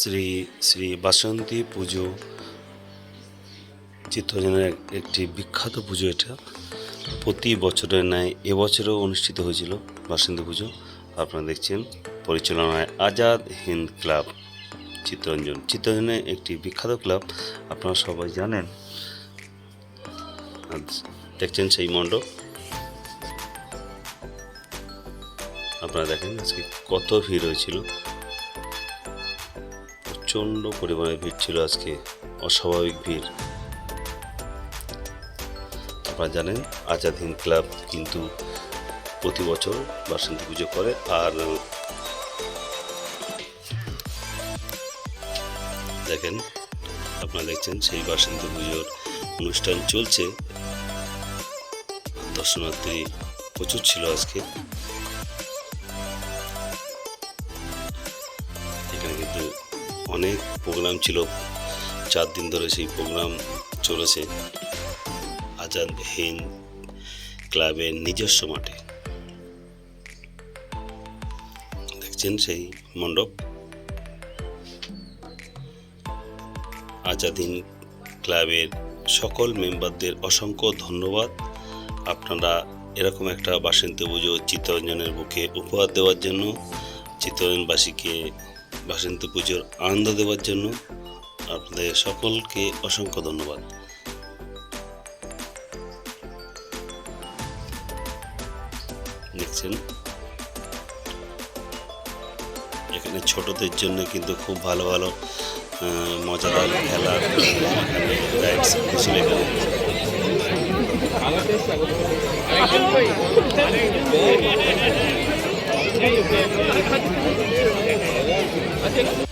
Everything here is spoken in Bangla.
শ্রী শ্রী বাসন্তী পুজো। চিত্তরঞ্জনের একটি বিখ্যাত পুজো এটা। প্রতি বছরের ন্যায় এবছরেও অনুষ্ঠিত হয়েছিল বাসন্তী পুজো। আপনারা দেখছেন পরিচালনায় আজাদ হিন্দ ক্লাব, চিত্তরঞ্জন। চিত্তরঞ্জনে একটি বিখ্যাত ক্লাব, আপনারা সবাই জানেন। দেখছেন সেই মণ্ডপ। আপনারা দেখেন আজকে কত ভিড় হয়েছিল। প্রচণ্ড পরিমাণে ভিড় ছিল আজকে। অস্বাভাবিক ভিড়। আপনারা জানেন, আজাদ হিন্দ ক্লাব কিন্তু প্রতি বছর বাসন্তী পুজো করে আর দেখেন, আপনারা দেখছেন সেই বাসন্তী পুজোর অনুষ্ঠান চলছে। দর্শনার্থী প্রচুর ছিল আজকে। অনেক প্রোগ্রাম ছিল। চার দিন ধরে সেই প্রোগ্রাম চলেছে। আজাদ হিন্দ ক্লাবের নিজস্ব মাঠে। দেখছেন সেই মণ্ডপ। আজাদ হিন্দ ক্লাবের সকল মেম্বারদের অসংখ্য ধন্যবাদ। আপনারা এরকম একটা বাসন্তী পুজো চিত্তরঞ্জনের বুকে উপহার দেওয়ার জন্য চিত্তরঞ্জনবাসীকে বাসন্তী পুজোর আনন্দ দেওয়ার জন্য আপনাদের সকলকে অসংখ্য ধন্যবাদ। দেখছেন? এখানে ছোটদের জন্য কিন্তু খুব ভালো ভালো মজাদার খেলা এখানে। 对对对，看，而且。